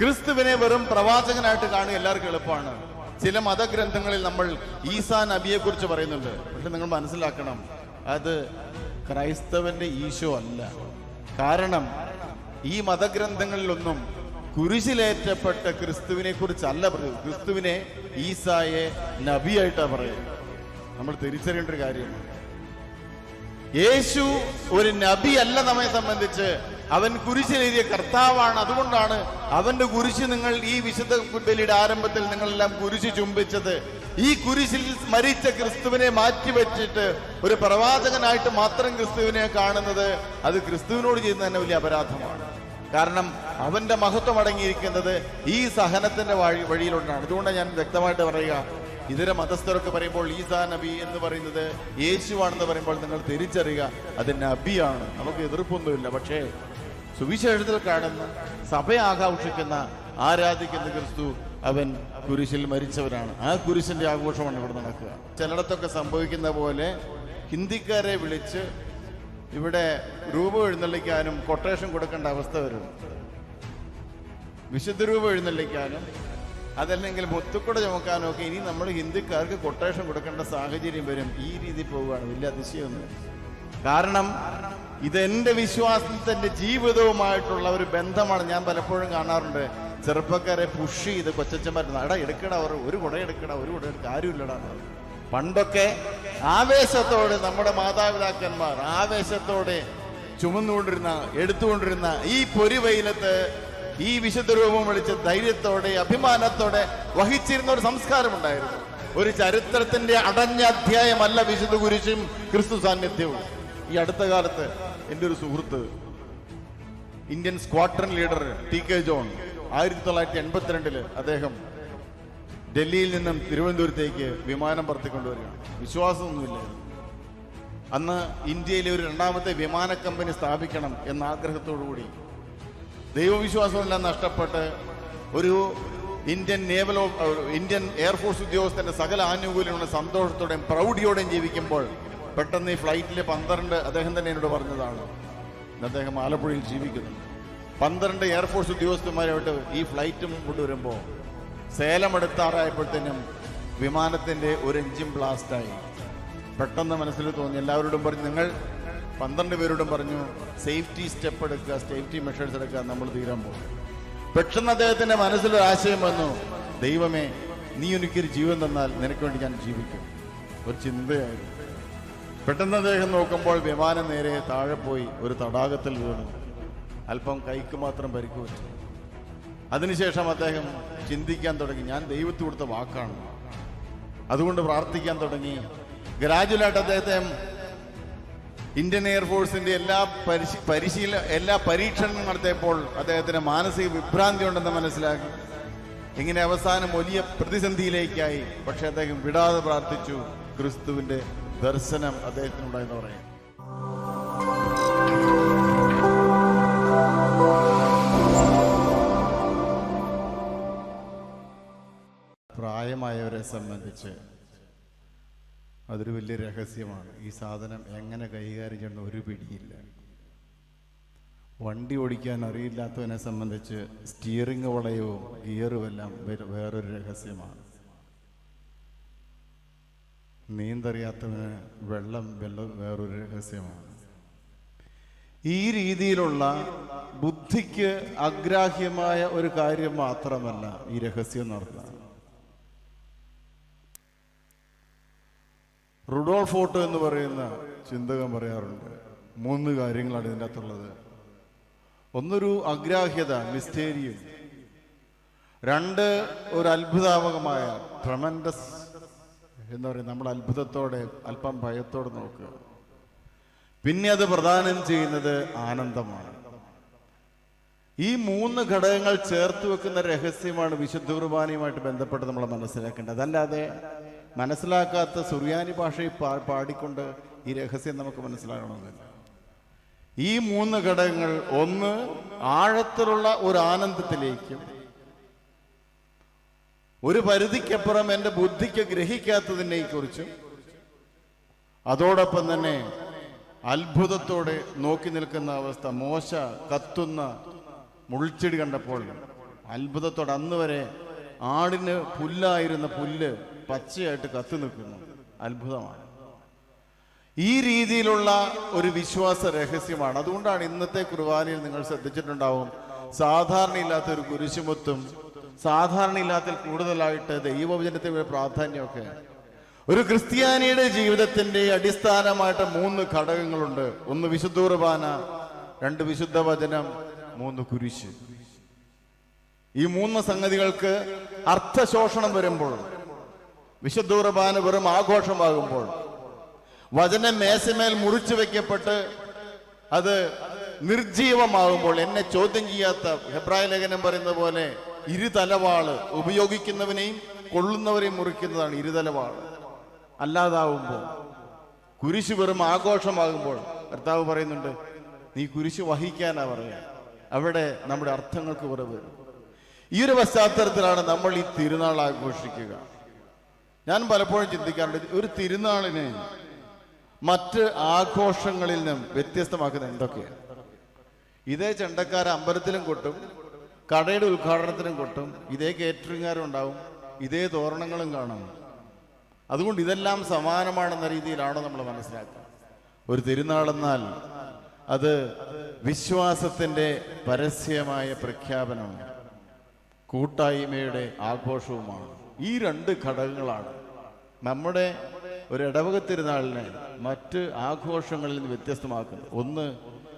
ക്രിസ്തുവിനെ വെറും പ്രവാചകനായിട്ട് കാണുക എല്ലാവർക്കും എളുപ്പമാണ്. ചില മതഗ്രന്ഥങ്ങളിൽ നമ്മൾ ഈസാ നബിയെ കുറിച്ച് പറയുന്നുണ്ട്. പക്ഷെ നിങ്ങൾ മനസ്സിലാക്കണം അത് ക്രൈസ്തവന്റെ ഈശോ അല്ല. കാരണം ഈ മതഗ്രന്ഥങ്ങളിലൊന്നും കുരിശിലേറ്റപ്പെട്ട ക്രിസ്തുവിനെ കുറിച്ചല്ല പറയുന്നത്. ക്രിസ്തുവിനെ ഈസായെ നബിയായിട്ടാണ് പറയുന്നത്. നമ്മൾ തിരിച്ചറിയേണ്ട ഒരു കാര്യമാണ്. യേശു ഒരു നബി അല്ല നമ്മെ സംബന്ധിച്ച്. അവൻ കുരിശിലെഴുതിയ കർത്താവാണ്. അതുകൊണ്ടാണ് അവന്റെ കുരിശ് നിങ്ങൾ ഈ വിശുദ്ധ ബലിയുടെ ആരംഭത്തിൽ നിങ്ങളെല്ലാം കുരിശ് ചുംബിച്ചത്. ഈ കുരിശിൽ മരിച്ച ക്രിസ്തുവിനെ മാറ്റിവെച്ചിട്ട് ഒരു പ്രവാചകനായിട്ട് മാത്രം ക്രിസ്തുവിനെ കാണുന്നത് അത് ക്രിസ്തുവിനോട് ചെയ്യുന്ന തന്നെ വലിയ അപരാധമാണ്. കാരണം അവന്റെ മഹത്വം അടങ്ങിയിരിക്കുന്നത് ഈ സഹനത്തിന്റെ വഴി വഴിയിലുണ്ടാണ് അതുകൊണ്ടാണ് ഞാൻ വ്യക്തമായിട്ട് പറയുക ഇതര മതസ്ഥരൊക്കെ പറയുമ്പോൾ ഈസാ നബി എന്ന് പറയുന്നത് യേശുവാണെന്ന് പറയുമ്പോൾ നിങ്ങൾ തിരിച്ചറിയുക അത് നബിയാണ്. നമുക്ക് എതിർപ്പൊന്നുമില്ല. പക്ഷേ സുവിശേഷത്തിൽ കാണുന്ന സഭ ആഘോഷിക്കുന്ന ആരാധിക്കുന്ന ക്രിസ്തു അവൻ കുരിശിൽ മരിച്ചവരാണ് ആ കുരിശിന്റെ ആഘോഷമാണ് ഇവിടെ നടക്കുക. ചിലയിടത്തൊക്കെ സംഭവിക്കുന്ന പോലെ ഹിന്ദിക്കാരെ വിളിച്ച് ഇവിടെ രൂപ എഴുന്നള്ളിക്കാനും കൊട്ടേഷൻ കൊടുക്കേണ്ട അവസ്ഥ വരും വിശുദ്ധ രൂപം എഴുന്നള്ളിക്കാനും അതല്ലെങ്കിൽ മുത്തുക്കുട ചുമക്കാനും ഒക്കെ ഇനി നമ്മൾ ഹിന്ദിക്കാർക്ക് കൊട്ടേഷൻ കൊടുക്കേണ്ട സാഹചര്യം വരും. ഈ രീതി പോവുകയാണ്. വലിയ അതിശയമൊന്നും കാരണം ഇതെന്റെ വിശ്വാസത്തിന്റെ ജീവിതവുമായിട്ടുള്ള ഒരു ബന്ധമാണ് ഞാൻ പലപ്പോഴും കാണാറുണ്ട്. ചെറുപ്പക്കാരെ പുഷ് ചെയ്ത് കൊച്ചച്ചന്മാർ എടാ എടുക്കടാ ഒരു ഒരു കുട എടുക്കടാ ഒരു കുട എടുക്ക ആരുമില്ലടാ പണ്ടൊക്കെ ആവേശത്തോടെ നമ്മുടെ മാതാപിതാക്കന്മാർ ആവേശത്തോടെ ചുമന്നുകൊണ്ടിരുന്ന എടുത്തുകൊണ്ടിരുന്ന ഈ പൊരിവെയിലത്ത് ഈ വിശുദ്ധ രൂപം വിളിച്ച് ധൈര്യത്തോടെ അഭിമാനത്തോടെ വഹിച്ചിരുന്ന ഒരു സംസ്കാരമുണ്ടായിരുന്നു ഒരു ചരിത്രത്തിന്റെ അടഞ്ഞ അധ്യായമല്ല വിശുദ്ധ കുരിശും ക്രിസ്തു സാന്നിധ്യവും. ഈ അടുത്ത കാലത്ത് എന്റെ ഒരു സുഹൃത്ത് Indian squadron leader T K John ആയിരത്തി തൊള്ളായിരത്തി എൺപത്തിരണ്ടിൽ അദ്ദേഹം ഡൽഹിയിൽ നിന്നും തിരുവനന്തപുരത്തേക്ക് വിമാനം പറത്തിക്കൊണ്ടുവരികയാണ്. വിശ്വാസമൊന്നുമില്ല. അന്ന് ഇന്ത്യയിലെ ഒരു രണ്ടാമത്തെ വിമാന കമ്പനി സ്ഥാപിക്കണം എന്ന ആഗ്രഹത്തോടുകൂടി ദൈവവിശ്വാസമെല്ലാം നഷ്ടപ്പെട്ട് ഒരു ഇന്ത്യൻ നേവൽ ഇന്ത്യൻ എയർഫോഴ്സ് ഉദ്യോഗസ്ഥന്റെ സകല ആനുകൂല്യങ്ങളുടെ സന്തോഷത്തോടെയും പ്രൗഢിയോടെയും ജീവിക്കുമ്പോൾ പെട്ടെന്ന് ഈ ഫ്ലൈറ്റിൽ പന്ത്രണ്ട് അദ്ദേഹം തന്നെ എന്നോട് പറഞ്ഞതാണ്. അദ്ദേഹം ആലപ്പുഴയിൽ ജീവിക്കുന്നു. പന്ത്രണ്ട് എയർഫോഴ്സ് ഉദ്യോഗസ്ഥന്മാരായിട്ട് ഈ ഫ്ലൈറ്റ് വരുമ്പോൾ സേലം എടുത്താറായപ്പോഴത്തേനും വിമാനത്തിന്റെ ഒരു എഞ്ചിൻ ബ്ലാസ്റ്റായി പെട്ടെന്ന് മനസ്സിൽ തോന്നി. എല്ലാവരോടും പറഞ്ഞു നിങ്ങൾ പന്ത്രണ്ട് പേരോടും പറഞ്ഞു സേഫ്റ്റി സ്റ്റെപ്പ് എടുക്കുക സേഫ്റ്റി മെഷേഴ്സ് എടുക്കുക നമ്മൾ തീരാൻ പോകും. പെട്ടെന്ന് അദ്ദേഹത്തിന്റെ മനസ്സിലൊരു ആശയം വന്നു. ദൈവമേ നീ എനിക്കൊരു ജീവൻ തന്നാൽ നിനക്ക് വേണ്ടി ഞാൻ ജീവിക്കും. ഒരു ചിന്തയായിരുന്നു. പെട്ടെന്ന് അദ്ദേഹം നോക്കുമ്പോൾ വിമാനം നേരെ താഴെ പോയി ഒരു തടാകത്തിൽ വീണു. അല്പം കൈക്ക് മാത്രം പരിക്ക് പറ്റി. അതിനുശേഷം അദ്ദേഹം ചിന്തിക്കാൻ തുടങ്ങി ഞാൻ ദൈവത്തിൽ കൊടുത്ത വാക്കാണ്. അതുകൊണ്ട് പ്രാർത്ഥിക്കാൻ തുടങ്ങി. ഗ്രാജുവലായിട്ട് അദ്ദേഹത്തെ ഇന്ത്യൻ എയർഫോഴ്സിന്റെ എല്ലാ പരിശീ പരിശീല എല്ലാ പരീക്ഷണങ്ങളും നടത്തിയപ്പോൾ അദ്ദേഹത്തിന് മാനസിക വിഭ്രാന്തി ഉണ്ടെന്ന് മനസ്സിലാക്കി. ഇങ്ങനെ അവസാനം വലിയ പ്രതിസന്ധിയിലേക്കായി. പക്ഷെ അദ്ദേഹം വിടാതെ പ്രാർത്ഥിച്ചു ക്രിസ്തുവിന്റെ ദർശനം അദ്ദേഹത്തിനുണ്ടായെന്ന് പറയും. പ്രായമായവരെ സംബന്ധിച്ച് അതൊരു വലിയ രഹസ്യമാണ്. ഈ സാധനം എങ്ങനെ കൈകാര്യം ചെയ്യണം ഒരു പിടിയില്ല. വണ്ടി ഓടിക്കാൻ അറിയില്ലാത്തവനെ സംബന്ധിച്ച് സ്റ്റിയറിംഗ് വളയവും ഗിയറും എല്ലാം വേറെ- വേറൊരു രഹസ്യമാണ്. നീന്തറിയാത്തവന് വെള്ളം വെള്ളം വേറൊരു രഹസ്യമാണ്. ഈ രീതിയിലുള്ള ബുദ്ധിക്ക് അഗ്രാഹ്യമായ ഒരു കാര്യം മാത്രമല്ല ഈ രഹസ്യം നടത്തുന്നത് റുഡോൾഫോട്ടോ എന്ന് പറയുന്ന ചിന്തകൻ പറയാറുണ്ട്. മൂന്ന് കാര്യങ്ങളാണ് ഇതിന്റെ അകത്തുള്ളത്. ഒന്നൊരു അഗ്രാഹ്യത മിസ്റ്റേരിയം രണ്ട് ഒരു അത്ഭുതാമകമായ ട്രമൻഡസ് എന്ന് പറയും നമ്മൾ അത്ഭുതത്തോടെ അല്പം ഭയത്തോടെ നോക്കുക. പിന്നെ അത് പ്രദാനം ചെയ്യുന്നത് ആനന്ദമാണ്. ഈ മൂന്ന് ഘടകങ്ങൾ ചേർത്ത് വെക്കുന്ന രഹസ്യമാണ് വിശുദ്ധ കുർബാനയുമായിട്ട് ബന്ധപ്പെട്ട് നമ്മൾ മനസ്സിലാക്കേണ്ടത്. അതല്ലാതെ മനസ്സിലാക്കാത്ത സുറിയാനി ഭാഷയിൽ പാ- പാടിക്കൊണ്ട് ഈ രഹസ്യം നമുക്ക് മനസ്സിലാകണമെന്നില്ല. ഈ മൂന്ന് ഘടകങ്ങൾ ഒന്ന് ആഴത്തിലുള്ള ഒരു ആനന്ദത്തിലേക്കും ഒരു പരിധിക്കപ്പുറം എന്റെ ബുദ്ധിക്ക് ഗ്രഹിക്കാത്തതിനെ കുറിച്ചും അതോടൊപ്പം തന്നെ അത്ഭുതത്തോടെ നോക്കി നിൽക്കുന്ന അവസ്ഥ മോശ കത്തുന്ന മുൾച്ചെടി കണ്ടപ്പോൾ അത്ഭുതത്തോടെ അന്ന് വരെ ആടിന് പുല്ലായിരുന്ന പുല്ല് പച്ചയായിട്ട് കത്തി നിൽക്കുന്നു. അത്ഭുതമാണ്. ഈ രീതിയിലുള്ള ഒരു വിശ്വാസ രഹസ്യമാണ്. അതുകൊണ്ടാണ് ഇന്നത്തെ കുർബാനയിൽ നിങ്ങൾ ശ്രദ്ധിച്ചിട്ടുണ്ടാവും സാധാരണയില്ലാത്ത ഒരു കുരിശുമുത്തും സാധാരണ ഇല്ലാത്തിൽ കൂടുതലായിട്ട് ദൈവവചനത്തിന്റെ പ്രാധാന്യമൊക്കെ. ഒരു ക്രിസ്ത്യാനിയുടെ ജീവിതത്തിന്റെ അടിസ്ഥാനമായിട്ട് മൂന്ന് ഘടകങ്ങളുണ്ട്. ഒന്ന് വിശുദ്ധ കുർബാന രണ്ട് വിശുദ്ധ വചനം മൂന്ന് കുരിശ്. ഈ മൂന്ന് സംഗതികൾക്ക് അർത്ഥശോഷണം വരുമ്പോൾ വിശുദ്ധ കുർബാന വെറും ആഘോഷമാകുമ്പോൾ വചനം മേശമേൽ മുറിച്ചു വെക്കപ്പെട്ട് അത് നിർജീവമാകുമ്പോൾ എന്നെ ചോദ്യം ചെയ്യാത്ത ഹെബ്രായ ലേഖനം പറയുന്ന പോലെ ഇരുതലവാൾ ഉപയോഗിക്കുന്നവനെയും കൊള്ളുന്നവരെയും മുറിക്കുന്നതാണ് ഇരുതലവാൾ. അല്ലാതാവുമ്പോൾ കുരിശ് വെറും ആഘോഷമാകുമ്പോൾ കർത്താവ് പറയുന്നുണ്ട് നീ കുരിശ് വഹിക്കാനാ പറയാ അവിടെ നമ്മുടെ അർത്ഥങ്ങൾക്ക് കുറവ് ഈ ഒരു പശ്ചാത്തലത്തിലാണ് നമ്മൾ ഈ തിരുനാൾ ആഘോഷിക്കുക. ഞാൻ പലപ്പോഴും ചിന്തിക്കാറുണ്ട് ഒരു തിരുനാളിനെ മറ്റ് ആഘോഷങ്ങളിൽ നിന്നും വ്യത്യസ്തമാക്കുന്നത് എന്തൊക്കെയാണ്? ഇതേ ചെണ്ടക്കാരെ അമ്പലത്തിലും കൊട്ടും കടയുടെ ഉദ്ഘാടനത്തിനും കൊട്ടും ഇതേ കേറ്ററിംഗുകാരും ഉണ്ടാവും ഇതേ തോരണങ്ങളും കാണും. അതുകൊണ്ട് ഇതെല്ലാം സമാനമാണെന്ന രീതിയിലാണ് നമ്മൾ മനസ്സിലാക്കുക. ഒരു തിരുനാളെന്നാൽ അത് വിശ്വാസത്തിന്റെ പരസ്യമായ പ്രഖ്യാപനമാണ് കൂട്ടായ്മയുടെ ആഘോഷവുമാണ്. ഈ രണ്ട് ഘടകങ്ങളാണ് നമ്മുടെ ഒരു ഇടവക തിരുനാളിനെ മറ്റ് ആഘോഷങ്ങളിൽ നിന്ന് വ്യത്യസ്തമാക്കുന്നത്. ഒന്ന്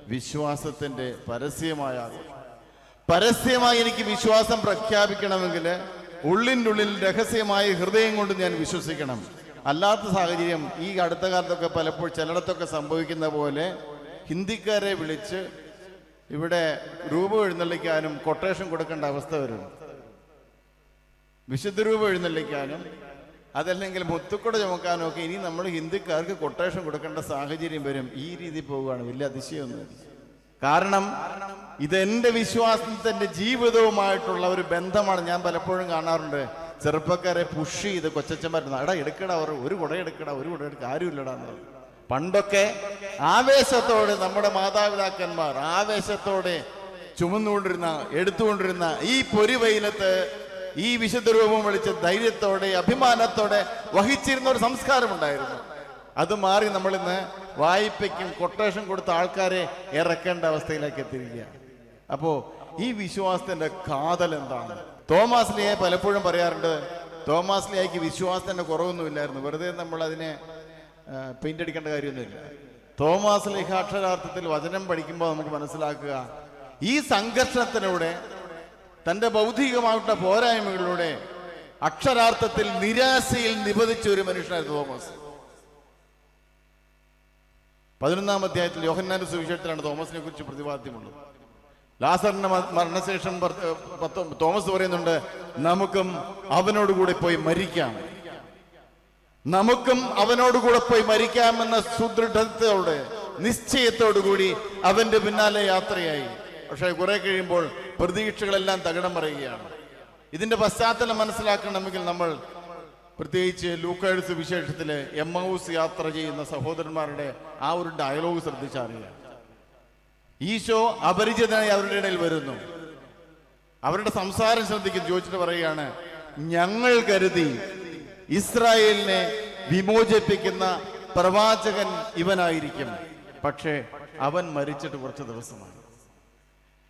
വിശ്വാസത്തിന്റെ പരസ്യമായ ആഘോഷം. പരസ്യമായി എനിക്ക് വിശ്വാസം പ്രഖ്യാപിക്കണമെങ്കിൽ ഉള്ളിന്റെ ഉള്ളിൽ രഹസ്യമായ ഹൃദയം കൊണ്ട് ഞാൻ വിശ്വസിക്കണം. അല്ലാത്ത സാഹചര്യം ഈ അടുത്ത കാലത്തൊക്കെ പലപ്പോഴും ചിലയിടത്തൊക്കെ സംഭവിക്കുന്ന പോലെ ഹിന്ദിക്കാരെ വിളിച്ച് ഇവിടെ രൂപ എഴുന്നള്ളിക്കാനും കൊട്ടേഷൻ കൊടുക്കേണ്ട അവസ്ഥ വരും. വിശുദ്ധ രൂപം എഴുന്നള്ളിക്കാനും അതല്ലെങ്കിൽ മുത്തുക്കുട ചുമക്കാനും ഒക്കെ ഇനി നമ്മൾ ഹിന്ദിക്കാർക്ക് കൊട്ടേഷൻ കൊടുക്കേണ്ട സാഹചര്യം വരും. ഈ രീതി പോവുകയാണ്. വലിയ അതിശയമൊന്നും കാരണം ഇതെന്റെ വിശ്വാസത്തിന്റെ ജീവിതവുമായിട്ടുള്ള ഒരു ബന്ധമാണ് ഞാൻ പലപ്പോഴും കാണാറുണ്ട്. ചെറുപ്പക്കാരെ പുഷ് ചെയ്ത് കൊച്ചച്ചന്മാരുന്നു എടാ എടുക്കടാ അവർ ഒരു കുട എടുക്കടാ ഒരു കുട എടുക്ക ആരുമില്ലടാ പണ്ടൊക്കെ ആവേശത്തോടെ നമ്മുടെ മാതാപിതാക്കന്മാർ ആവേശത്തോടെ ചുമന്നുകൊണ്ടിരുന്ന എടുത്തുകൊണ്ടിരുന്ന ഈ പൊരിവെയിലത്ത് ഈ വിശുദ്ധ രൂപം വിളിച്ച് ധൈര്യത്തോടെ അഭിമാനത്തോടെ വഹിച്ചിരുന്ന ഒരു സംസ്കാരമുണ്ടായിരുന്നു അത് മാറി നമ്മൾ ഇന്ന് വായ്പയ്ക്കും കൊട്ടേഷൻ കൊടുത്ത ആൾക്കാരെ ഇറക്കേണ്ട അവസ്ഥയിലേക്ക് എത്തിയിരിക്കുകയാണ് അപ്പോ ഈ വിശ്വാസത്തിന്റെ കാതൽ എന്താണ്? തോമാസ് ലിയെ പലപ്പോഴും പറയാറുണ്ട് തോമാസ് ലിയായിക്ക് വിശ്വാസത്തിന്റെ കുറവൊന്നുമില്ലായിരുന്നു. വെറുതെ നമ്മൾ അതിനെ പെയിന്റ് അടിക്കേണ്ട കാര്യമൊന്നുമില്ല. തോമാസ് ലിഹ അക്ഷരാർത്ഥത്തിൽ വചനം പഠിക്കുമ്പോൾ നമുക്ക് മനസ്സിലാക്കുക ഈ സംഘർഷത്തിലൂടെ തന്റെ ബൗദ്ധികമായിട്ടുള്ള പോരായ്മകളിലൂടെ അക്ഷരാർത്ഥത്തിൽ നിരാശയിൽ നിബന്ധിച്ച ഒരു മനുഷ്യനായിരുന്നു തോമസ്. പതിനൊന്നാം അധ്യായത്തിൽ യോഹന്നാന്റെ സുവിശേഷത്തിലാണ് തോമസിനെ കുറിച്ച് പ്രതിപാദ്യമുള്ളത്. ലാസറിന്റെ മരണശേഷം തോമസ് പറയുന്നുണ്ട് നമുക്കും അവനോടുകൂടെ പോയി മരിക്കാം. നമുക്കും അവനോടുകൂടെ പോയി മരിക്കാമെന്ന സുദൃഢതയോടെ നിശ്ചയത്തോടുകൂടി അവന്റെ പിന്നാലെ യാത്രയായി. പക്ഷെ കുറെ കഴിയുമ്പോൾ പ്രതീക്ഷകളെല്ലാം തകിടം പറയുകയാണ് ഇതിന്റെ പശ്ചാത്തലം മനസ്സിലാക്കണമെങ്കിൽ നമ്മൾ പ്രത്യേകിച്ച് ലൂക്കേഴ്സ് വിശേഷത്തിൽ എം ഹൗസ് യാത്ര ചെയ്യുന്ന സഹോദരന്മാരുടെ ആ ഒരു ഡയലോഗ് ശ്രദ്ധിച്ചറിയാം. ഈശോ അപരിചിതനായി അവരുടെ ഇടയിൽ വരുന്നു. അവരുടെ സംസാരം ശ്രദ്ധിക്കുന്നു. ചോദിച്ചിട്ട് പറയുകയാണ് ഞങ്ങൾ കരുതി ഇസ്രായേലിനെ വിമോചിപ്പിക്കുന്ന പ്രവാചകൻ ഇവനായിരിക്കും. പക്ഷേ അവൻ മരിച്ചിട്ട് കുറച്ച് ദിവസമായി.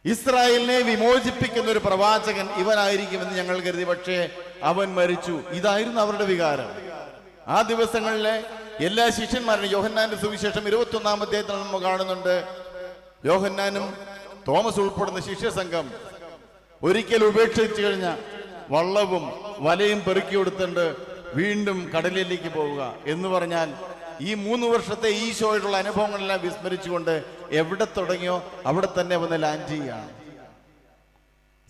ഇസ്രായേലിനെ വിമോചിപ്പിക്കുന്ന ഒരു പ്രവാചകൻ ഇവനായിരിക്കുമെന്ന് ഞങ്ങൾ കരുതി പക്ഷേ അവൻ മരിച്ചു. ഇതായിരുന്നു അവരുടെ വികാരം. ആ ദിവസങ്ങളിലെ എല്ലാ ശിഷ്യന്മാരും യോഹന്നാന്റെ സുവിശേഷം ഇരുപത്തി ഒന്നാം അധ്യായത്തിൽ നമ്മൾ കാണുന്നുണ്ട്. യോഹന്നാനും തോമസ് ഉൾപ്പെടുന്ന ശിഷ്യസംഘം ഒരിക്കൽ ഉപേക്ഷിച്ചു കഴിഞ്ഞ വള്ളവും വലയും പെറുക്കി കൊടുത്തുണ്ട് വീണ്ടും കടലിലേക്ക് പോവുക എന്ന് പറഞ്ഞാൽ ഈ മൂന്ന് വർഷത്തെ ഈശോയായിട്ടുള്ള അനുഭവങ്ങളെല്ലാം വിസ്മരിച്ചുകൊണ്ട് എവിടെ തുടങ്ങിയോ അവിടെ തന്നെ വന്ന് ലാൻഡ് ചെയ്യുകയാണ്.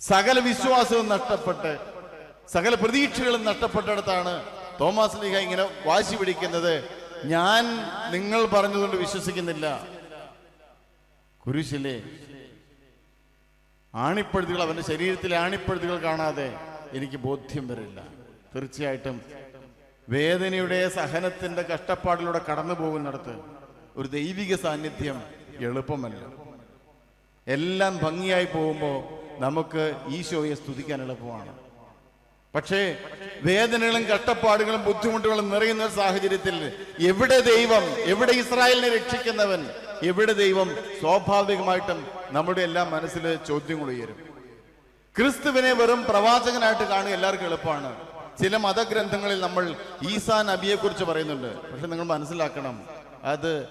സകല വിശ്വാസവും നഷ്ടപ്പെട്ട് സകല പ്രതീക്ഷകളും നഷ്ടപ്പെട്ടിടത്താണ് തോമസ് ലീഹ ഇങ്ങനെ വാശി പിടിക്കുന്നത്. ഞാൻ നിങ്ങൾ പറഞ്ഞതുകൊണ്ട് വിശ്വസിക്കുന്നില്ല. കുരിശിലെ ആണിപ്പഴുതുകൾ അവന്റെ ശരീരത്തിലെ ആണിപ്പഴുതുകൾ കാണാതെ എനിക്ക് ബോധ്യം വരില്ല. തീർച്ചയായിട്ടും വേദനയുടെ സഹനത്തിന്റെ കഷ്ടപ്പാടിലൂടെ കടന്നു പോകുന്നിടത്ത് ഒരു ദൈവിക സാന്നിധ്യം എളുപ്പമല്ല. എല്ലാം ഭംഗിയായി പോകുമ്പോൾ നമുക്ക് ഈശോയെ സ്തുതിക്കാൻ എളുപ്പമാണ്. പക്ഷേ വേദനകളും കഷ്ടപ്പാടുകളും ബുദ്ധിമുട്ടുകളും നിറയുന്ന സാഹചര്യത്തിൽ എവിടെ ദൈവം എവിടെ ഇസ്രായേലിനെ രക്ഷിക്കുന്നവൻ എവിടെ ദൈവം സ്വാഭാവികമായിട്ടും നമ്മുടെ എല്ലാം മനസ്സിൽ ചോദ്യങ്ങൾ ഉയരും. ക്രിസ്തുവിനെ വെറും പ്രവാചകനായിട്ട് കാണുക എല്ലാവർക്കും എളുപ്പമാണ്. ചില മതഗ്രന്ഥങ്ങളിൽ നമ്മൾ ഈസാ നബിയെ കുറിച്ച് പറയുന്നുണ്ട്. പക്ഷെ നിങ്ങൾ മനസ്സിലാക്കണം അത്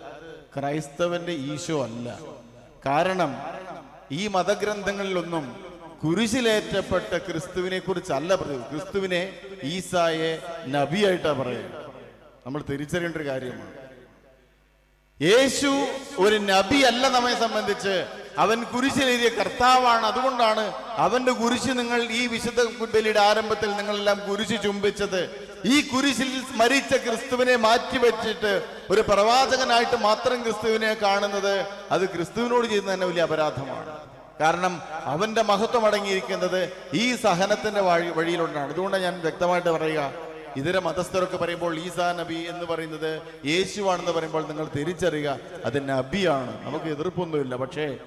ക്രൈസ്തവന്റെ ഈശോ അല്ല. കാരണം ഈ മതഗ്രന്ഥങ്ങളിലൊന്നും കുരിശിലേറ്റപ്പെട്ട ക്രിസ്തുവിനെ കുറിച്ചല്ല പറയുന്നത്. ക്രിസ്തുവിനെ ഈസായെ നബിയായിട്ടാണ് പറയുന്നത്. നമ്മൾ തിരിച്ചറിയേണ്ട ഒരു കാര്യമാണ്. യേശു ഒരു നബി അല്ല നമ്മെ സംബന്ധിച്ച് അവൻ കുരിശിലെഴുതിയ കർത്താവാണ്. അതുകൊണ്ടാണ് അവന്റെ കുരിശ് നിങ്ങൾ ഈ വിശുദ്ധ ബലിയുടെ ആരംഭത്തിൽ നിങ്ങളെല്ലാം കുരിശ് ചുംബിച്ചത്. ഈ കുരിശിൽ മരിച്ച ക്രിസ്തുവിനെ മാറ്റിവെച്ചിട്ട് ഒരു പ്രവാചകനായിട്ട് മാത്രം ക്രിസ്തുവിനെ കാണുന്നത് അത് ക്രിസ്തുവിനോട് ചെയ്യുന്ന തന്നെ വലിയ അപരാധമാണ്. കാരണം അവന്റെ മഹത്വം അടങ്ങിയിരിക്കുന്നത് ഈ സഹനത്തിന്റെ വഴി വഴിയിലുണ്ടാണ് അതുകൊണ്ടാണ് ഞാൻ വ്യക്തമായിട്ട് പറയുക ഇതര മതസ്ഥരൊക്കെ പറയുമ്പോൾ ഈസാ നബി എന്ന് പറയുന്നത് യേശുവാണെന്ന് പറയുമ്പോൾ നിങ്ങൾ തിരിച്ചറിയുക അത് നബിയാണ്. നമുക്ക് എതിർപ്പൊന്നുമില്ല. പക്ഷേ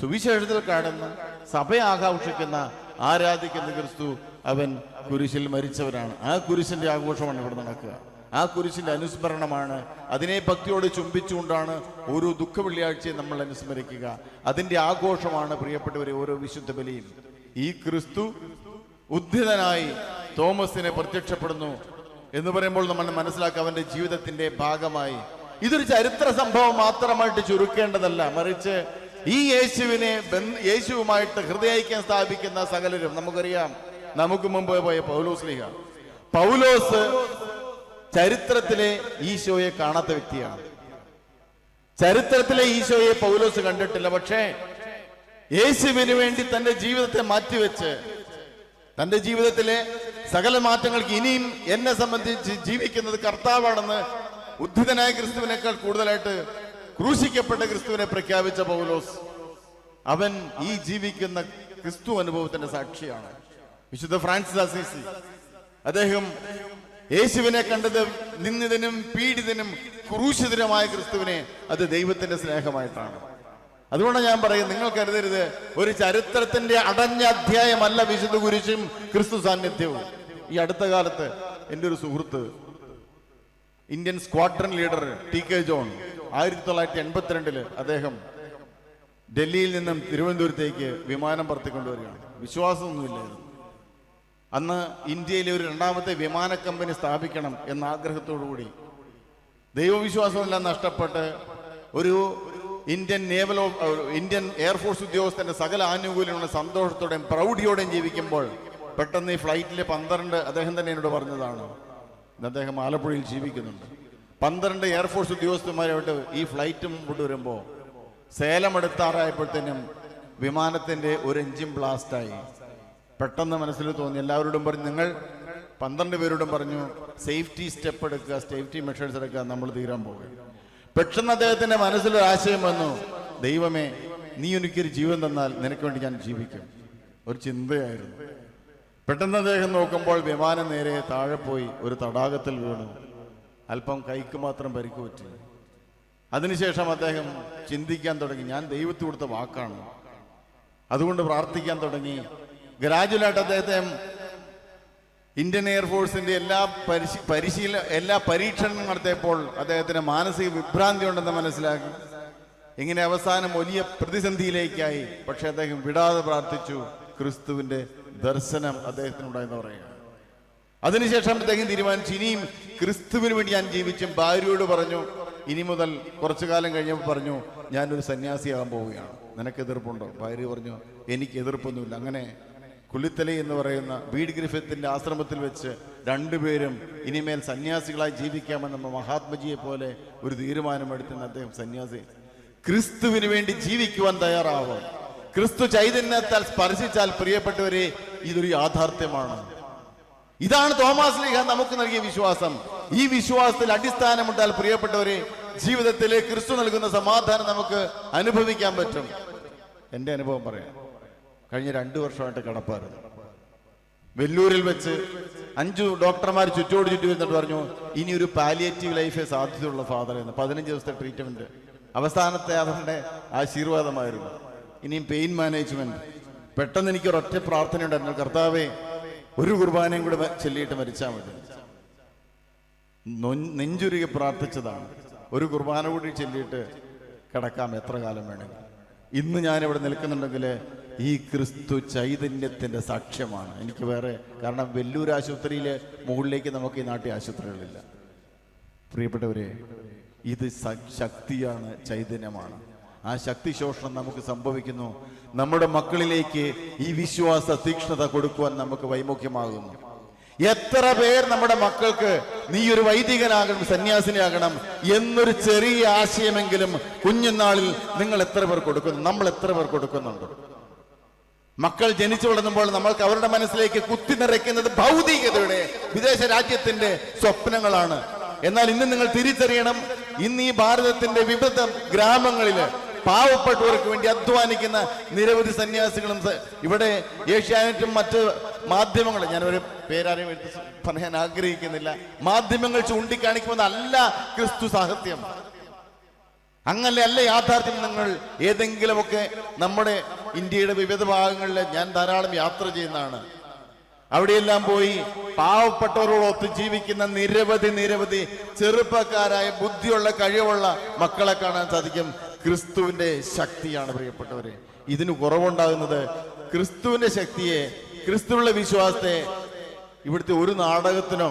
സുവിശേഷത്തിൽ കാണുന്ന സഭ ആഘോഷിക്കുന്ന ആരാധിക്കുന്ന ക്രിസ്തു അവൻ കുരിശിൽ മരിച്ചവരാണ് ആ കുരിശിന്റെ ആഘോഷമാണ് ഇവിടെ നടക്കുക. ആ കുരിശിന്റെ അനുസ്മരണമാണ്. അതിനെ ഭക്തിയോട് ചുംബിച്ചുകൊണ്ടാണ് ഓരോ ദുഃഖ വെള്ളിയാഴ്ചയും നമ്മൾ അനുസ്മരിക്കുക. അതിന്റെ ആഘോഷമാണ് പ്രിയപ്പെട്ടവരെ ഓരോ വിശുദ്ധ ബലിയും. ഈ ക്രിസ്തു ഉദ്ധിതനായി തോമസിനെ പ്രത്യക്ഷപ്പെടുന്നു എന്ന് പറയുമ്പോൾ നമ്മൾ മനസ്സിലാക്കുക അവന്റെ ജീവിതത്തിന്റെ ഭാഗമായി. ഇതൊരു ചരിത്ര സംഭവം മാത്രമായിട്ട് ചുരുക്കേണ്ടതല്ല. മറിച്ച് ഈ യേശുവിനെ യേശുവുമായിട്ട് ഹൃദയൈക്യം സ്ഥാപിക്കുന്ന സകലരും നമുക്കറിയാം. നമുക്ക് മുമ്പ് പോയ പൗലോസ് ലീഹ. പൗലോസ് ചരിത്രത്തിലെ ഈശോയെ കാണാത്ത വ്യക്തിയാണ്. ചരിത്രത്തിലെ ഈശോയെ പൗലോസ് കണ്ടിട്ടില്ല. പക്ഷേ യേശുവിന് വേണ്ടി തന്റെ ജീവിതത്തെ മാറ്റിവെച്ച് തന്റെ ജീവിതത്തിലെ സകല മാറ്റങ്ങൾക്ക് ഇനിയും എന്നെ സംബന്ധിച്ച് ജീവിക്കുന്നത് കർത്താവാണെന്ന് ഉദ്ധിതനായ ക്രിസ്തുവിനേക്കാൾ കൂടുതലായിട്ട് ക്രൂശിക്കപ്പെട്ട ക്രിസ്തുവിനെ പ്രഖ്യാപിച്ച പൗലോസ് അവൻ ഈ ജീവിക്കുന്ന ക്രിസ്തു അനുഭവത്തിന്റെ സാക്ഷിയാണ്. വിശുദ്ധ ഫ്രാൻസിസ് അസീസി അദ്ദേഹം യേശുവിനെ കണ്ടത് നിന്ദിതനും പീഡിതനും ക്രൂശിതനുമായ ക്രിസ്തുവിനെ അത് ദൈവത്തിന്റെ സ്നേഹമായിട്ടാണ്. അതുകൊണ്ടാണ് ഞാൻ പറയും നിങ്ങൾ കരുതരുത് ഒരു ചരിത്രത്തിന്റെ അടഞ്ഞ അധ്യായമല്ല വിശുദ്ധ കുരിശും ക്രിസ്തു സാന്നിധ്യവും. ഈ അടുത്ത കാലത്ത് എന്റെ ഒരു സുഹൃത്ത് Indian squadron leader T K John ആയിരത്തി തൊള്ളായിരത്തി എൺപത്തിരണ്ടിൽ അദ്ദേഹം ഡൽഹിയിൽ നിന്നും തിരുവനന്തപുരത്തേക്ക് വിമാനം പറത്തിക്കൊണ്ടുവരികയാണ്. വിശ്വാസമൊന്നുമില്ലായിരുന്നു. അന്ന് ഇന്ത്യയിലെ ഒരു രണ്ടാമത്തെ വിമാന കമ്പനി സ്ഥാപിക്കണം എന്ന ആഗ്രഹത്തോടു കൂടി ദൈവവിശ്വാസമെല്ലാം നഷ്ടപ്പെട്ട് ഒരു ഇന്ത്യൻ നേവൽ ഇന്ത്യൻ എയർഫോഴ്സ് ഉദ്യോഗസ്ഥന്റെ സകല ആനുകൂല്യങ്ങളും സന്തോഷത്തോടെയും പ്രൗഢിയോടെയും ജീവിക്കുമ്പോൾ പെട്ടെന്ന് ഈ ഫ്ലൈറ്റിലെ പന്ത്രണ്ട് അദ്ദേഹം തന്നെ എന്നോട് പറഞ്ഞതാണ്. അദ്ദേഹം ആലപ്പുഴയിൽ ജീവിക്കുന്നുണ്ട്. പന്ത്രണ്ട് എയർഫോഴ്സ് ഉദ്യോഗസ്ഥന്മാരായിട്ട് ഈ ഫ്ലൈറ്റും കൊണ്ടുവരുമ്പോൾ സേലം എടുത്താറായപ്പോഴത്തേനും വിമാനത്തിന്റെ ഒരു എഞ്ചിൻ ബ്ലാസ്റ്റായി പെട്ടെന്ന് മനസ്സിൽ തോന്നി. എല്ലാവരോടും പറഞ്ഞു നിങ്ങൾ പന്ത്രണ്ട് പേരോടും പറഞ്ഞു സേഫ്റ്റി സ്റ്റെപ്പ് എടുക്കുക സേഫ്റ്റി മെഷേഴ്സ് എടുക്കുക നമ്മൾ തീരാൻ പോകുക പെട്ടെന്ന് അദ്ദേഹത്തിന്റെ മനസ്സിലൊരു ആശയം വന്നു. ദൈവമേ നീ എനിക്കൊരു ജീവൻ തന്നാൽ നിനക്ക് വേണ്ടി ഞാൻ ജീവിക്കും. ഒരു ചിന്തയായിരുന്നു. പെട്ടെന്ന് അദ്ദേഹം നോക്കുമ്പോൾ വിമാനം നേരെ താഴെ പോയി ഒരു തടാകത്തിൽ വീണു. അല്പം കൈക്ക് മാത്രം പരിക്ക് പറ്റി. അതിനുശേഷം അദ്ദേഹം ചിന്തിക്കാൻ തുടങ്ങി. ഞാൻ ദൈവത്തി കൊടുത്ത വാക്കാണ്. അതുകൊണ്ട് പ്രാർത്ഥിക്കാൻ തുടങ്ങി. ഗ്രാജുവലായിട്ട് അദ്ദേഹത്തെ ഇന്ത്യൻ എയർഫോഴ്സിന്റെ എല്ലാ പരിശീ പരിശീല എല്ലാ പരീക്ഷണങ്ങളും നടത്തിയപ്പോൾ അദ്ദേഹത്തിന് മാനസിക വിഭ്രാന്തി ഉണ്ടെന്ന് മനസ്സിലാക്കി. ഇങ്ങനെ അവസാനം വലിയ പ്രതിസന്ധിയിലേക്കായി. പക്ഷെ അദ്ദേഹം വിടാതെ പ്രാർത്ഥിച്ചു. ക്രിസ്തുവിന്റെ ദർശനം അദ്ദേഹത്തിനുണ്ടായെന്ന് പറയുക. അതിനുശേഷം അദ്ദേഹം തീരുമാനിച്ചു ഇനിയും ക്രിസ്തുവിന് വേണ്ടി ഞാൻ ജീവിച്ചും ഭാര്യയോട് പറഞ്ഞു. ഇനി മുതൽ കുറച്ചു കാലം കഴിഞ്ഞപ്പോൾ പറഞ്ഞു ഞാനൊരു സന്യാസിയാകാൻ പോവുകയാണ്. നിനക്ക് എതിർപ്പുണ്ടോ? ഭാര്യ പറഞ്ഞു എനിക്ക് എതിർപ്പൊന്നുമില്ല. അങ്ങനെ കുളിത്തലി എന്ന് പറയുന്ന ബീഡ് ഗ്രിഫത്തിന്റെ ആശ്രമത്തിൽ വെച്ച് രണ്ടുപേരും ഇനിമേൽ സന്യാസികളായി ജീവിക്കാമെന്ന മഹാത്മജിയെ പോലെ ഒരു തീരുമാനമെടുത്തുന്ന അദ്ദേഹം സന്യാസി. ക്രിസ്തുവിന് വേണ്ടി ജീവിക്കുവാൻ തയ്യാറാവും ക്രിസ്തു ചൈതന്യത്താൽ സ്പർശിച്ചാൽ പ്രിയപ്പെട്ടവരെ ഇതൊരു യാഥാർത്ഥ്യമാണ്. ഇതാണ് തോമസ് ലീഹ നമുക്ക് നൽകിയ വിശ്വാസം. ഈ വിശ്വാസത്തിൽ അടിസ്ഥാനമുണ്ടാൽ പ്രിയപ്പെട്ടവരെ ജീവിതത്തിലെ ക്രിസ്തു നൽകുന്ന സമാധാനം നമുക്ക് അനുഭവിക്കാൻ പറ്റും. എന്റെ അനുഭവം പറയാം. കഴിഞ്ഞ രണ്ടു വർഷമായിട്ട് കിടപ്പായിരുന്നു. വെല്ലൂരിൽ വെച്ച് അഞ്ചു ഡോക്ടർമാർ ചുറ്റോട് ചുറ്റി വന്നിട്ട് പറഞ്ഞു ഇനി ഒരു പാലിയേറ്റീവ് ലൈഫേ സാധ്യതയുള്ള ഫാദർ എന്ന്. പതിനഞ്ച് ദിവസത്തെ ട്രീറ്റ്മെന്റ്. അവസാനത്തെ അവരുടെ ആശീർവാദമായിരുന്നു. ഇനിയും പെയിൻ മാനേജ്മെന്റ്. പെട്ടെന്ന് എനിക്ക് ഒരൊറ്റ പ്രാർത്ഥനയുണ്ടായിരുന്നു. കർത്താവേ ഒരു കുർബാനയും കൂടെ ചൊല്ലിയിട്ട് മരിച്ചാൽ മതി. നെഞ്ചുരുകി പ്രാർത്ഥിച്ചതാണ്. ഒരു കുർബാന കൂടി ചൊല്ലിയിട്ട് കിടക്കാം എത്ര കാലം വേണമെങ്കിൽ ഇന്ന് ഞാൻ ഇവിടെ നിൽക്കുന്നുണ്ടെങ്കിൽ ഈ ക്രിസ്തു ചൈതന്യത്തിന്റെ സാക്ഷ്യമാണ്. എനിക്ക് വേറെ കാരണം വെല്ലൂർ ആശുപത്രിയിലെ മുകളിലേക്ക് നമുക്ക് ഈ നാട്ടിൽ ആശുപത്രികളില്ല. പ്രിയപ്പെട്ടവരെ ഇത് ശക്തിയാണ് ചൈതന്യമാണ്. ആ ശക്തി ശോഷണം നമുക്ക് സംഭവിക്കുന്നു. നമ്മുടെ മക്കളിലേക്ക് ഈ വിശ്വാസ തീക്ഷ്ണത കൊടുക്കുവാൻ നമുക്ക് വൈമുഖ്യമാകുന്നു. എത്ര പേർ നമ്മുടെ മക്കൾക്ക് നീ ഒരു വൈദികനാകണം സന്യാസിനിയാകണം എന്നൊരു ചെറിയ ആശയമെങ്കിലും കുഞ്ഞുനാളിൽ നിങ്ങൾ എത്ര പേർ കൊടുക്കുന്നു? നമ്മൾ എത്ര പേർ കൊടുക്കുന്നുണ്ട്? മക്കൾ ജനിച്ചു വളർന്നുമ്പോൾ നമ്മൾക്ക് അവരുടെ മനസ്സിലേക്ക് കുത്തി നിറയ്ക്കുന്നത് ഭൗതികതയുടെ വിദേശ രാജ്യത്തിന്റെ സ്വപ്നങ്ങളാണ്. എന്നാൽ ഇന്ന് നിങ്ങൾ തിരിച്ചറിയണം ഇന്ന് ഈ ഭാരതത്തിന്റെ വിവിധ ഗ്രാമങ്ങളിൽ പാവപ്പെട്ടവർക്ക് വേണ്ടി അധ്വാനിക്കുന്ന നിരവധി സന്യാസികളും ഇവിടെ ഏഷ്യാനെറ്റും മറ്റ് മാധ്യമങ്ങളും. ഞാനൊരു പേരാരെയും എടുത്ത് പറയാൻ ആഗ്രഹിക്കുന്നില്ല. മാധ്യമങ്ങൾ ചൂണ്ടിക്കാണിക്കുന്നതല്ല ക്രിസ്തു സാഹിത്യം. അങ്ങനെ അല്ല യാഥാർത്ഥ്യം? നിങ്ങൾ ഏതെങ്കിലുമൊക്കെ നമ്മുടെ ഇന്ത്യയുടെ വിവിധ ഭാഗങ്ങളിൽ ഞാൻ ധാരാളം യാത്ര ചെയ്യുന്നതാണ്. അവിടെയെല്ലാം പോയി പാവപ്പെട്ടവരോടൊത്ത് ജീവിക്കുന്ന നിരവധി നിരവധി ചെറുപ്പക്കാരായ ബുദ്ധിയുള്ള കഴിവുള്ള മക്കളെ കാണാൻ സാധിക്കും. ക്രിസ്തുവിന്റെ ശക്തിയാണ് പ്രിയപ്പെട്ടവരെ. ഇതിന് കുറവുണ്ടാകുന്നത് ക്രിസ്തുവിന്റെ ശക്തിയെ ക്രിസ്തുവിലുള്ള വിശ്വാസത്തെ ഇവിടുത്തെ ഒരു നാടകത്തിനോ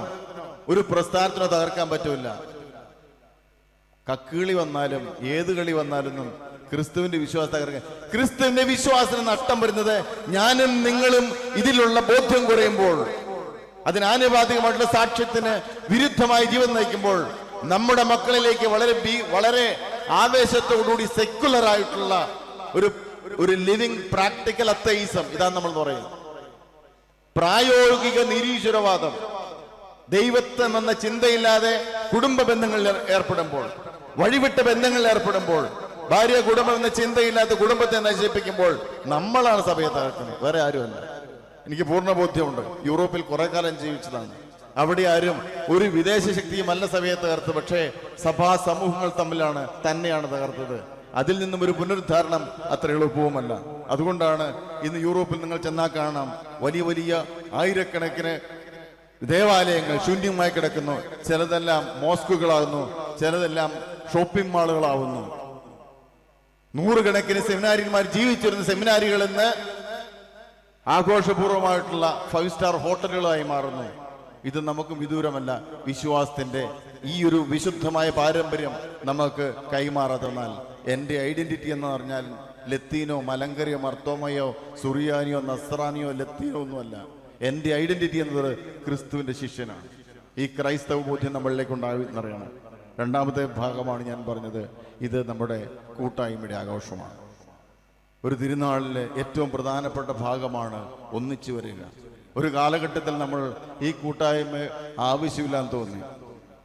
ഒരു പ്രസ്ഥാനത്തിനോ തകർക്കാൻ പറ്റില്ല കക്കുകളി വന്നാലും ഏത് കളി വന്നാലും ക്രിസ്തുവിന്റെ വിശ്വാസം തകർക്കാൻ ക്രിസ്തുവിന്റെ വിശ്വാസത്തിന് നഷ്ടം വരുന്നത് ഞാനും നിങ്ങളും ഇതിലുള്ള ബോധ്യം കുറയുമ്പോൾ അതിനാനുപാതികമായിട്ടുള്ള സാക്ഷ്യത്തിന് വിരുദ്ധമായി ജീവൻ നയിക്കുമ്പോൾ നമ്മുടെ മക്കളിലേക്ക് വളരെ വളരെ ആവേശത്തോടുകൂടി സെക്യുലർ ആയിട്ടുള്ള ഒരു ഒരു ലിവിങ് പ്രാക്ടിക്കൽ അത്തൈസം ഇതാണ് നമ്മൾ പറയുന്നത്. പ്രായോഗിക നിരീശ്വരവാദം. ദൈവത്വം എന്ന ചിന്തയില്ലാതെ കുടുംബ ബന്ധങ്ങളിൽ ഏർ- ഏർപ്പെടുമ്പോൾ വഴിവിട്ട ബന്ധങ്ങളിൽ ഏർപ്പെടുമ്പോൾ ഭാര്യ കുടുംബം എന്ന ചിന്തയില്ലാത്ത കുടുംബത്തെ നശിപ്പിക്കുമ്പോൾ നമ്മളാണ് സഭയെ തകർക്കുന്നത്. വേറെ ആരുമല്ല. എനിക്ക് പൂർണ ബോധ്യമുണ്ട്. യൂറോപ്പിൽ കുറെ കാലം ജീവിച്ചതാണ്. അവിടെ ആരും ഒരു വിദേശ ശക്തിയുമല്ല സഭയെ തകർത്ത് പക്ഷേ സഭാ സമൂഹങ്ങൾ തമ്മിലാണ് തന്നെയാണ് തകർത്തത്. അതിൽ നിന്നും ഒരു പുനരുദ്ധാരണം അത്ര എളുപ്പവുമല്ല. അതുകൊണ്ടാണ് ഇന്ന് യൂറോപ്പിൽ നിങ്ങൾ ചെന്നാൽ കാണാം വലിയ വലിയ ആയിരക്കണക്കിന് ദേവാലയങ്ങൾ ശൂന്യമായി കിടക്കുന്നു. ചിലതെല്ലാം മോസ്കുകളാകുന്നു ചിലതെല്ലാം ഷോപ്പിംഗ് മാളുകളാവുന്നു. നൂറുകണക്കിന് സെമിനാരിന്മാർ ജീവിച്ചിരുന്ന സെമിനാരികൾ ഇന്ന് ആഘോഷപൂർവമായിട്ടുള്ള ഫൈവ് സ്റ്റാർ ഹോട്ടലുകളായി മാറുന്നു. ഇത് നമുക്ക് വിദൂരമല്ല. വിശ്വാസത്തിന്റെ ഈ ഒരു വിശുദ്ധമായ പാരമ്പര്യം നമുക്ക് കൈമാറാതെന്നാൽ എന്റെ ഐഡന്റിറ്റി എന്ന് പറഞ്ഞാൽ ലത്തീനോ മലങ്കരയോ മർത്തോമയോ സുറിയാനിയോ നസ്രാനിയോ ലത്തീനോ ഒന്നുമല്ല. എന്റെ ഐഡന്റിറ്റി എന്നത് ക്രിസ്തുവിന്റെ ശിഷ്യനാണ്. ഈ ക്രൈസ്തവ ബോധ്യം നമ്മളിലേക്ക് ഉണ്ടാകുന്നറിയണം. രണ്ടാമത്തെ ഭാഗമാണ് ഞാൻ പറഞ്ഞത്. ഇത് നമ്മുടെ കൂട്ടായ്മയുടെ ആഘോഷമാണ്. ഒരു തിരുനാളിലെ ഏറ്റവും പ്രധാനപ്പെട്ട ഭാഗമാണ് ഒന്നിച്ചു വരിക. ഒരു കാലഘട്ടത്തിൽ നമ്മൾ ഈ കൂട്ടായ്മ ആവശ്യമില്ലാന്ന് തോന്നി.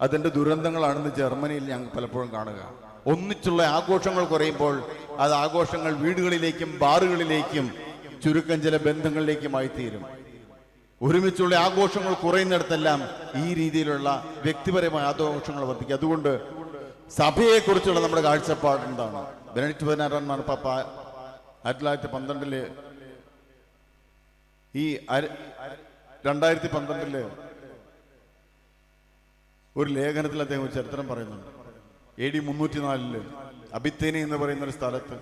അതിന്റെ ദുരന്തങ്ങളാണെന്ന് ജർമ്മനിയിൽ ഞങ്ങൾ പലപ്പോഴും കാണുക. ഒന്നിച്ചുള്ള ആഘോഷങ്ങൾ കുറയുമ്പോൾ അത് ആഘോഷങ്ങൾ വീടുകളിലേക്കും ബാറുകളിലേക്കും ചുരുക്കം ചില ബന്ധങ്ങളിലേക്കുമായി തീരും ഒരുമിച്ചുള്ള ആഘോഷങ്ങൾ കുറയുന്നിടത്തെല്ലാം ഈ രീതിയിലുള്ള വ്യക്തിപരമായ ആഘോഷങ്ങൾ വർദ്ധിക്കും. അതുകൊണ്ട് സഭയെക്കുറിച്ചുള്ള നമ്മുടെ കാഴ്ചപ്പാട് എന്താണ്? ബെനഡിക്ട് പതിനാറാം മാർപ്പാപ്പ ആയിരത്തി തൊള്ളായിരത്തി പന്ത്രണ്ടിൽ ഈ രണ്ടായിരത്തി പന്ത്രണ്ടിൽ ഒരു ലേഖനത്തിൽ അദ്ദേഹം ഒരു ചരിത്രം പറയുന്നുണ്ട്. എ ഡി മുന്നൂറ്റി നാലിൽ അബിത്തേനി എന്ന് പറയുന്ന ഒരു സ്ഥലത്ത്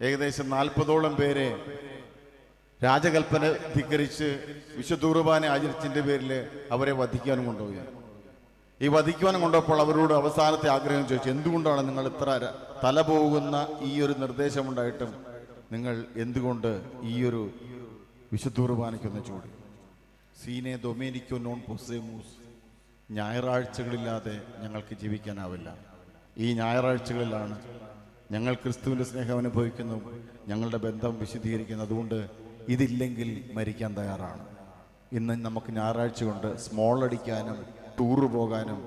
ഏകദേശം നാൽപ്പതോളം പേരെ രാജകൽപ്പന ധിക്കരിച്ച് വിശ്വദൂർബാനെ ആചരിച്ചതിന്റെ പേരിൽ അവരെ വധിക്കാനും കൊണ്ടുപോയി ഈ വധിക്കുവാനും കൊണ്ടപ്പോൾ അവരോട് അവസാനത്തെ ആഗ്രഹം ചോദിച്ചു എന്തുകൊണ്ടാണ് നിങ്ങൾ ഇത്ര തല പോകുന്ന ഈ ഒരു നിർദ്ദേശമുണ്ടായിട്ടും നിങ്ങൾ എന്തുകൊണ്ട് ഈ ഒരു വിശുദ്ധ കുർബാനയ്ക്കൊന്ന് ചൂടി. സീനെ ഡൊമേനിക്കോ നോൺ പൊസേമൂസ് ഞായറാഴ്ചകളില്ലാതെ ഞങ്ങൾക്ക് ജീവിക്കാനാവില്ല. ഈ ഞായറാഴ്ചകളിലാണ് ഞങ്ങൾ ക്രിസ്തുവിന്റെ സ്നേഹം അനുഭവിക്കുന്നു ഞങ്ങളുടെ ബന്ധം വിശദീകരിക്കുന്നു അതുകൊണ്ട് ഇതില്ലെങ്കിൽ മരിക്കാൻ തയ്യാറാണ്. ഇന്ന് നമുക്ക് ഞായറാഴ്ച കൊണ്ട് സ്മോൾ അടിക്കാനും ടൂറ് പോകാനും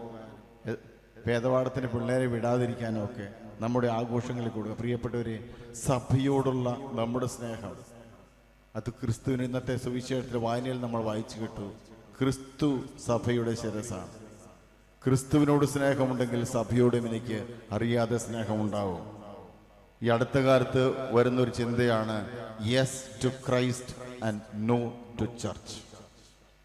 വേദപാഠത്തിന് പിള്ളേരെ വിടാതിരിക്കാനും ഒക്കെ നമ്മുടെ ആഘോഷങ്ങളിൽ കൂടുക പ്രിയപ്പെട്ടവരെ സഭയോടുള്ള നമ്മുടെ സ്നേഹം അത് ക്രിസ്തുവിന് ഇന്നത്തെ സുവിശേഷത്തിലെ വായനയിൽ നമ്മൾ വായിച്ചു കിട്ടു. ക്രിസ്തു സഭയുടെ ശിരസാണ് ക്രിസ്തുവിനോട് സ്നേഹമുണ്ടെങ്കിൽ സഭയോടും എനിക്ക് അറിയാതെ സ്നേഹമുണ്ടാവും. ഈ അടുത്ത കാലത്ത് വരുന്നൊരു ചിന്തയാണ് yes to Christ and no to church.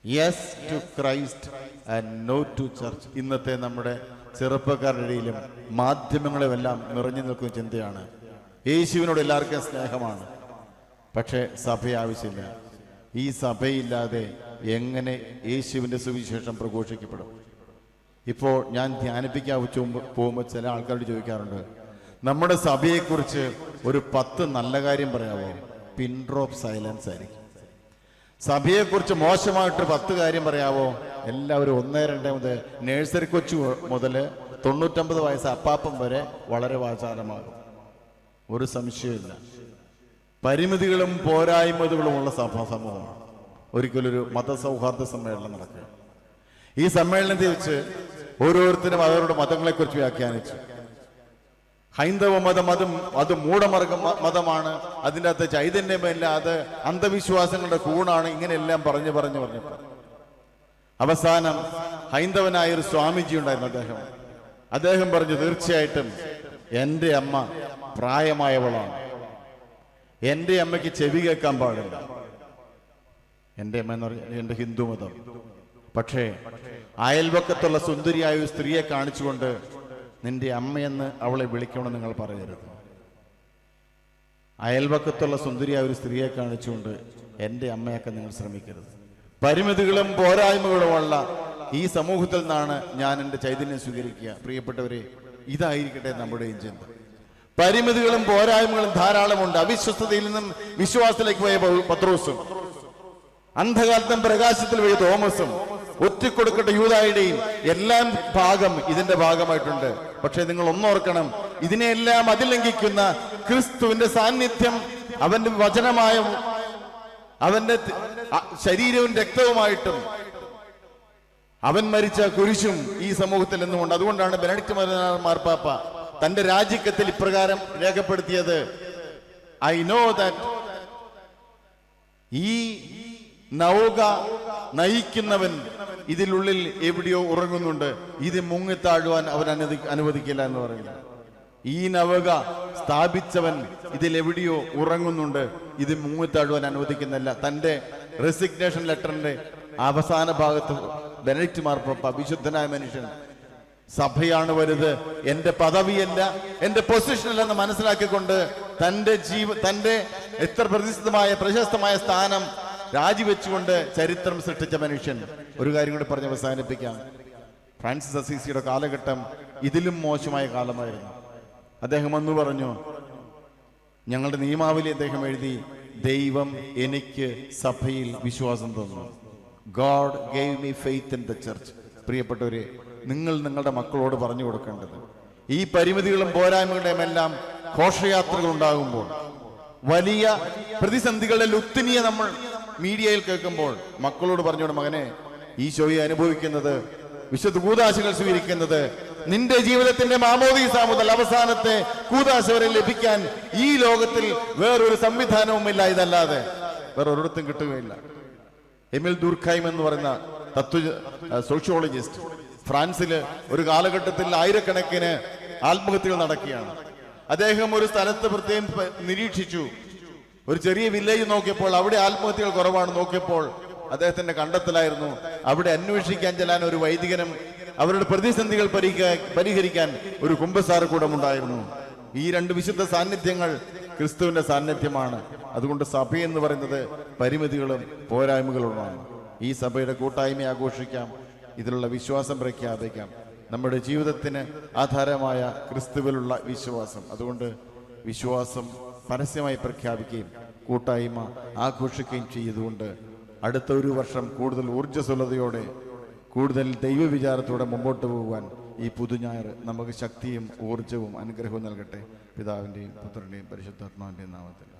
Yes to Christ and no to church. ഇന്നത്തെ നമ്മുടെ ചെറുപ്പക്കാരുടെ ഇടയിലും മാധ്യമങ്ങളുമെല്ലാം നിറഞ്ഞു നിൽക്കുന്ന ചിന്തയാണ്. യേശുവിനോട് എല്ലാവർക്കും സ്നേഹമാണ്. പക്ഷേ സഭ ആവശ്യമില്ല ഈ സഭയില്ലാതെ എങ്ങനെ യേശുവിന്റെ സുവിശേഷം പ്രഘോഷിക്കപ്പെടും? ഇപ്പോൾ ഞാൻ ധ്യാനിപ്പിക്കാൻ പോകുമ്പോൾ ചില ആൾക്കാരോട് ചോദിക്കാറുണ്ട് നമ്മുടെ സഭയെക്കുറിച്ച് ഒരു പത്ത് നല്ല കാര്യം പറയാമോ പിൻ ഡ്രോപ്പ് സൈലൻസ് ആയിരിക്കും. സഭയെക്കുറിച്ച് മോശമായിട്ട് പത്ത് കാര്യം പറയാമോ എല്ലാവരും ഒന്നേ രണ്ടേ മുതൽ നേഴ്സറി കൊച്ചു മുതൽ തൊണ്ണൂറ്റമ്പത് വയസ്സ് അപ്പാപ്പം വരെ വളരെ വാചാരമാകും ഒരു സംശയമില്ല പരിമിതികളും പോരായ്മകളും ഉള്ള സഭാ സമൂഹമാണ്. ഒരിക്കലൊരു മതസൗഹാർദ്ദ സമ്മേളനം നടക്കുക. ഈ സമ്മേളനത്തിൽ വെച്ച് ഓരോരുത്തരും അവരുടെ മതങ്ങളെക്കുറിച്ച് വ്യാഖ്യാനിച്ചു. ഹൈന്ദവ മതം അതും അത് മൂടമർഗ മതമാണ്. അതിന്റെ അകത്ത് ചൈതന്യമില്ല അത് അന്ധവിശ്വാസങ്ങളുടെ കൂണാണ് ഇങ്ങനെയെല്ലാം പറഞ്ഞു പറഞ്ഞു പറഞ്ഞു. അവസാനം ഹൈന്ദവനായ ഒരു സ്വാമിജി ഉണ്ടായിരുന്നു അദ്ദേഹം. അദ്ദേഹം പറഞ്ഞു തീർച്ചയായിട്ടും എന്റെ അമ്മ പ്രായമായവളാണ്. എന്റെ അമ്മയ്ക്ക് ചെവി കേൾക്കാൻ പാടില്ല. എന്റെ അമ്മ എന്ന് പറഞ്ഞാൽ എന്റെ ഹിന്ദു മതം. പക്ഷേ അയൽവക്കത്തുള്ള സുന്ദരിയായ ഒരു സ്ത്രീയെ കാണിച്ചുകൊണ്ട് നിന്റെ അമ്മയെന്ന് അവളെ വിളിക്കണമെന്ന് നിങ്ങൾ പറയരുത്. അയൽവക്കത്തുള്ള സുന്ദരിയായ ഒരു സ്ത്രീയെ കാണിച്ചുകൊണ്ട് എന്റെ അമ്മയൊക്കെ നിങ്ങൾ ശ്രമിക്കരുത്. പരിമിതികളും പോരായ്മകളുമുള്ള ഈ സമൂഹത്തിൽ നിന്നാണ് ഞാൻ എന്റെ ചൈതന്യം സ്വീകരിക്കുക. പ്രിയപ്പെട്ടവരെ ഇതായിരിക്കട്ടെ നമ്മുടെയും ചിന്ത. പരിമിതികളും പോരായ്മകളും ധാരാളമുണ്ട്. അവിശ്വസ്തതയിൽ നിന്നും വിശ്വാസത്തിലേക്ക് പോയ പത്രോസും അന്ധകാലത്തും പ്രകാശത്തിൽ പോയ തോമസും ഒറ്റക്കൊടുക്കട്ടെ യൂതായുടെയും എല്ലാം ഭാഗം ഇതിന്റെ ഭാഗമായിട്ടുണ്ട്. പക്ഷെ നിങ്ങൾ ഒന്നോർക്കണം ഇതിനെല്ലാം അതിലംഘിക്കുന്ന ക്രിസ്തുവിന്റെ സാന്നിധ്യം അവന്റെ വചനമായ അവന്റെ ശരീരവും രക്തവുമായിട്ടും അവൻ മരിച്ച കുരിശും ഈ സമൂഹത്തിൽ നിന്നുകൊണ്ട് അതുകൊണ്ടാണ് ബെനഡിക്ട് മാർപ്പാപ്പ തന്റെ രാജിക്കത്തിൽ ഇപ്രകാരം രേഖപ്പെടുത്തിയത് ഐ നോ ദാറ്റ് ഈ നൗക നയിക്കുന്നവൻ ഇതിലുള്ളിൽ എവിടെയോ ഉറങ്ങുന്നുണ്ട്. ഇത് മുങ്ങിത്താഴുവാൻ അവൻ അനുവദി അനുവദിക്കില്ല എന്ന് പറയുന്നു. ഈ നവക സ്ഥാപിച്ചവൻ ഇതിൽ എവിടെയോ ഉറങ്ങുന്നുണ്ട്. ഇത് മുങ്ങിത്താഴുവാൻ അനുവദിക്കുന്നില്ല. തന്റെ റെസിഗ്നേഷൻ ലെറ്ററിന്റെ അവസാന ഭാഗത്ത് ബെനഡിക്ട് മാർപ്പ വിശുദ്ധനായ മനുഷ്യൻ സഭയാണ് വലുത്. എന്റെ പദവിയല്ല എന്റെ പൊസിഷനല്ല എന്ന് മനസ്സിലാക്കിക്കൊണ്ട് തന്റെ ജീവ തന്റെ എത്ര പ്രതിഷ്ഠിതമായ പ്രശസ്തമായ സ്ഥാനം രാജിവെച്ചുകൊണ്ട് ചരിത്രം സൃഷ്ടിച്ച മനുഷ്യൻ. ഒരു കാര്യം കൂടി പറഞ്ഞ് അവസാനിപ്പിക്കാം. ഫ്രാൻസിസ് അസീസിയുടെ കാലഘട്ടം ഇതിലും മോശമായ കാലമായിരുന്നു. അദ്ദേഹം അന്ന് പറഞ്ഞു ഞങ്ങളുടെ നിയമാവലി അദ്ദേഹം എഴുതി ദൈവം എനിക്ക് സഭയിൽ വിശ്വാസം തന്നു. God gave me faith in the church. പ്രിയപ്പെട്ടവരെ നിങ്ങൾ നിങ്ങളുടെ മക്കളോട് പറഞ്ഞു കൊടുക്കേണ്ടത്. ഈ പരിമിതികളും പോരായ്മകളുടെയും എല്ലാം ഘോഷയാത്രകൾ ഉണ്ടാകുമ്പോൾ വലിയ പ്രതിസന്ധികളിൽ ഉത്തിനിയെ നമ്മൾ മീഡിയയിൽ കേൾക്കുമ്പോൾ മക്കളോട് പറഞ്ഞോട് മകനെ ഈശോയെ അനുഭവിക്കുന്നത് വിശുദ്ധ കൂതാശകൾ സ്വീകരിക്കുന്നത് നിന്റെ ജീവിതത്തിന്റെ മാമോദീസ മുതൽ അവസാനത്തെ കൂതാശ വരെ ലഭിക്കാൻ ഈ ലോകത്തിൽ വേറൊരു സംവിധാനവുമില്ല ഇതല്ലാതെ വേറെ ഒരിടത്തും കിട്ടുകയില്ല. എമിൽ ദുർഖൈം എന്ന് പറയുന്ന തത്വ സോഷ്യോളജിസ്റ്റ് ഫ്രാൻസിൽ ഒരു കാലഘട്ടത്തിൽ ആയിരക്കണക്കിന് ആത്മഹത്യകൾ നടക്കുകയാണ്. അദ്ദേഹം ഒരു സ്ഥലത്ത് പ്രത്യേകം നിരീക്ഷിച്ചു. ഒരു ചെറിയ വില്ലേജ് നോക്കിയപ്പോൾ അവിടെ ആത്മഹത്യകൾ കുറവാണ് നോക്കിയപ്പോൾ അദ്ദേഹത്തിന്റെ കണ്ടെത്തലായിരുന്നു. അവിടെ അന്വേഷിക്കാൻ ചെല്ലാൻ ഒരു വൈദികനും അവരുടെ പ്രതിസന്ധികൾ പരിഹരിക്കാൻ ഒരു കുംഭസാർ കൂടമുണ്ടായിരുന്നു. ഈ രണ്ട് വിശുദ്ധ സാന്നിധ്യങ്ങൾ ക്രിസ്തുവിന്റെ സാന്നിധ്യമാണ്. അതുകൊണ്ട് സഭ എന്ന് പറയുന്നത് പരിമിതികളും പോരായ്മകളുമാണ്. ഈ സഭയുടെ കൂട്ടായ്മ ആഘോഷിക്കാം. ഇതിലുള്ള വിശ്വാസം പ്രഖ്യാപിക്കാം. നമ്മുടെ ജീവിതത്തിന് ആധാരമായ ക്രിസ്തുവിലുള്ള വിശ്വാസം. അതുകൊണ്ട് വിശ്വാസം പരസ്യമായി പ്രഖ്യാപിക്കുകയും കൂട്ടായ്മ ആഘോഷിക്കുകയും ചെയ്തുകൊണ്ട് അടുത്ത ഒരു വർഷം കൂടുതൽ ഊർജസ്വലതയോടെ കൂടുതൽ ദൈവവിചാരത്തോടെ മുമ്പോട്ട് പോകുവാൻ ഈ പുതുഞായർ നമുക്ക് ശക്തിയും ഊർജവും അനുഗ്രഹവും നൽകട്ടെ. പിതാവിന്റെയും പുത്രന്റെയും പരിശുദ്ധാത്മാവിന്റെയും നാമത്തിൽ.